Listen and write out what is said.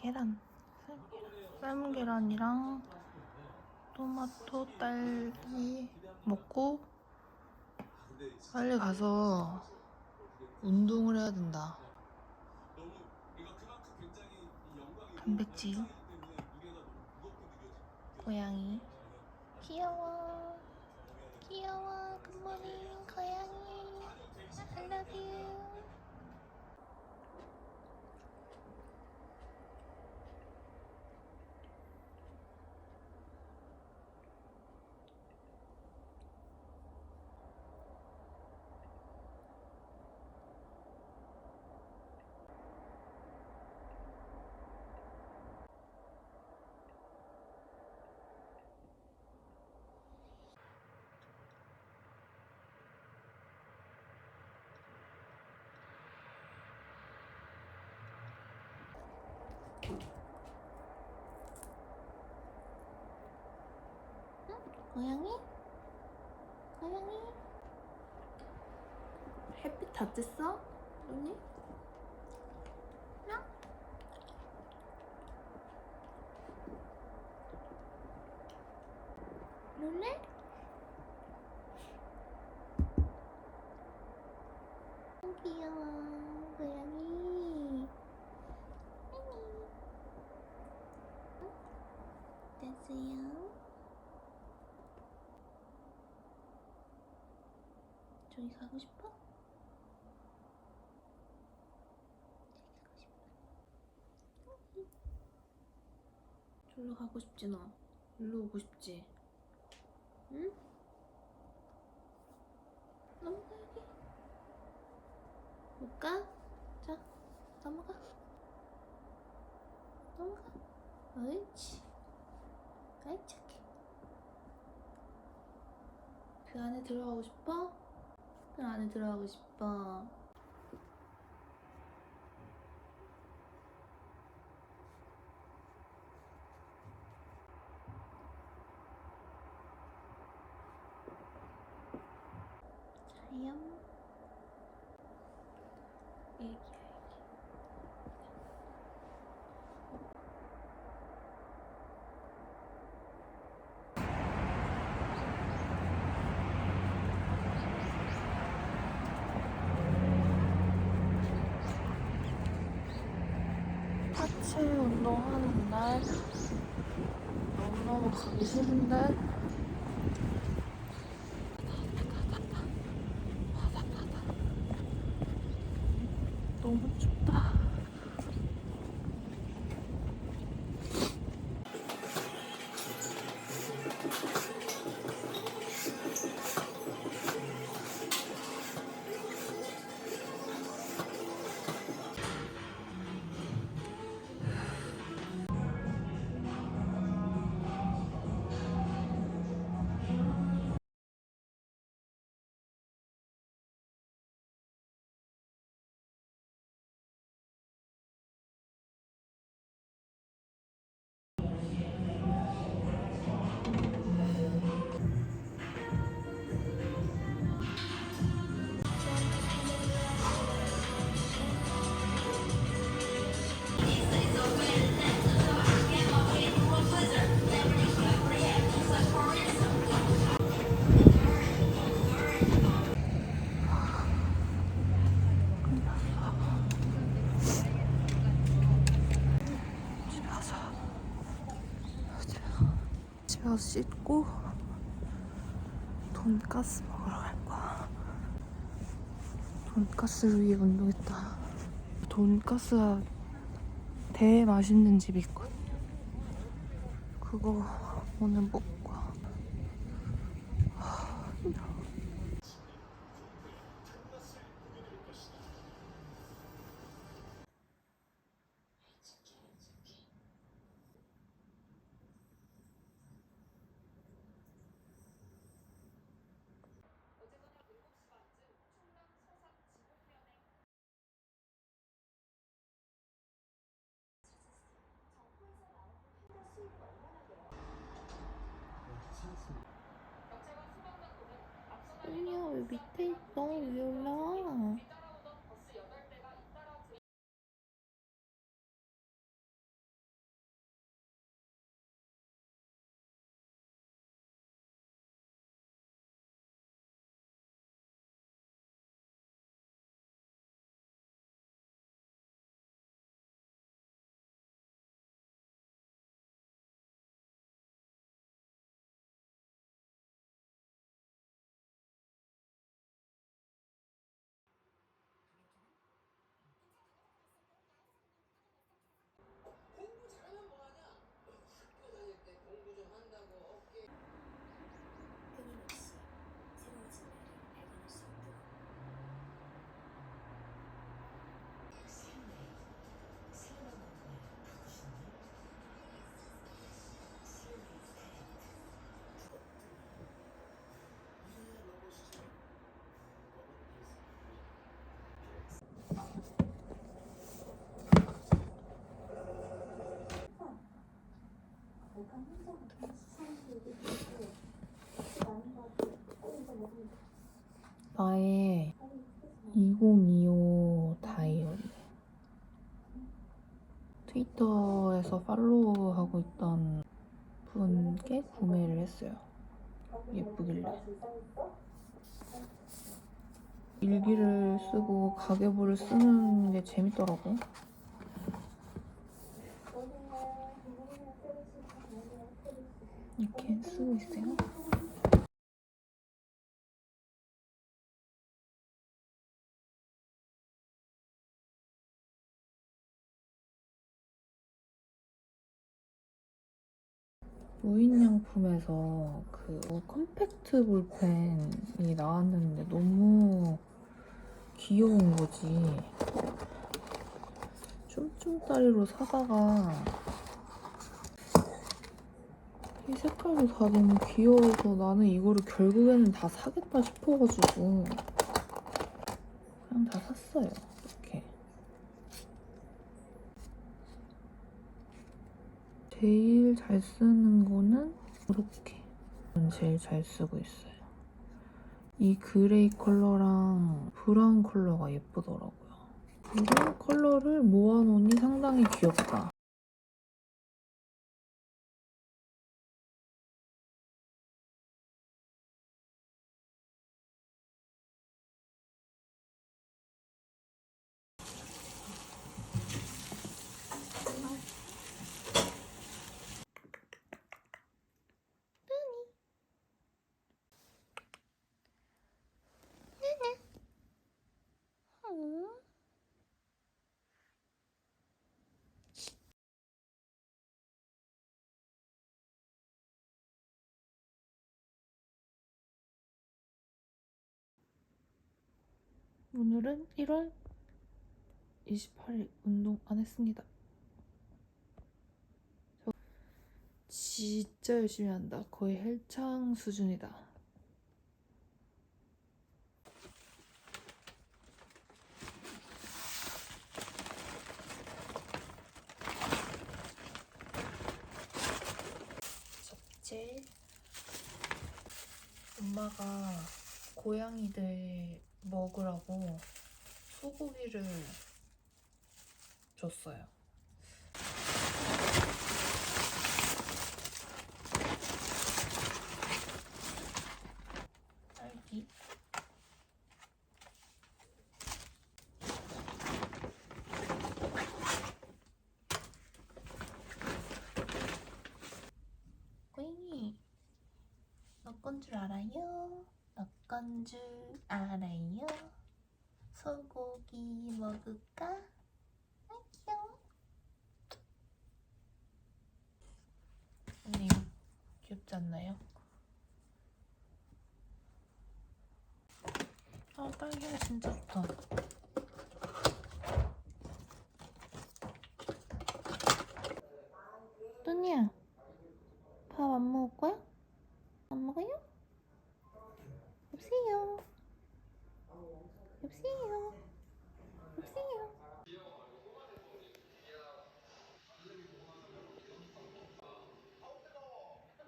계란. 삶은 계란이랑 토마토, 딸기 먹고 빨리 가서 운동을 해야 된다. 단백질. 고양이. 귀여워. 귀여워. 굿모닝 고양이. I love you. 고양이? 고양이? 햇빛 다 쬐어? 언니? 응? 룰레? 어, 귀여워 고양이 됐어요 저기 가고 싶어? 저기 가고 싶지 너? 일로 오고 싶지? 응? 넘어가 여기 못 가? 자 넘어가 넘어가 아이 착해 그 안에 들어가고 싶어? 그 안에 들어가고 싶어. 자요 애기 애기 하체 운동하는 날? 너무너무 가기 싫은데 가서 씻고 돈가스 먹으러 갈 거야. 돈가스를 위해 운동했다. 돈가스가 대 맛있는 집이 있거든. 그거 오늘 먹고. 밑에 있어? 위에 올라와. 나의 2025 다이어리. 트위터에서 팔로우하고 있던 분께 구매를 했어요. 예쁘길래. 일기를 쓰고 가계부를 쓰는 게 재밌더라고. 이렇게 쓰고 있어요. 무인양품에서 그 컴팩트 볼펜이 나왔는데 너무 귀여운 거지. 쫌쫌따리로 사다가 이 색깔도 다 너무 귀여워서 나는 이거를 결국에는 다 사겠다 싶어가지고 그냥 다 샀어요. 이렇게. 제일 잘 쓰는 거는 이렇게. 제일 잘 쓰고 있어요. 이 그레이 컬러랑 브라운 컬러가 예쁘더라고요. 그리고 컬러를 모아놓으니 상당히 귀엽다. 오늘은 1월 28일 운동 안 했습니다. 저 진짜 열심히 한다. 거의 헬창 수준이다. 접질 엄마가 고양이들 먹으라고 소고기를 줬어요. 딸기. 고양이. 너 건 줄 알아요? 너건 줄 알아요? 소고기 먹을까? 아 귀여워 언니 귀엽지 않나요? 아 딸기가 진짜 좋다 뚜니야 밥 안 먹을 거야? 안 먹어요? 여보세요 여보세요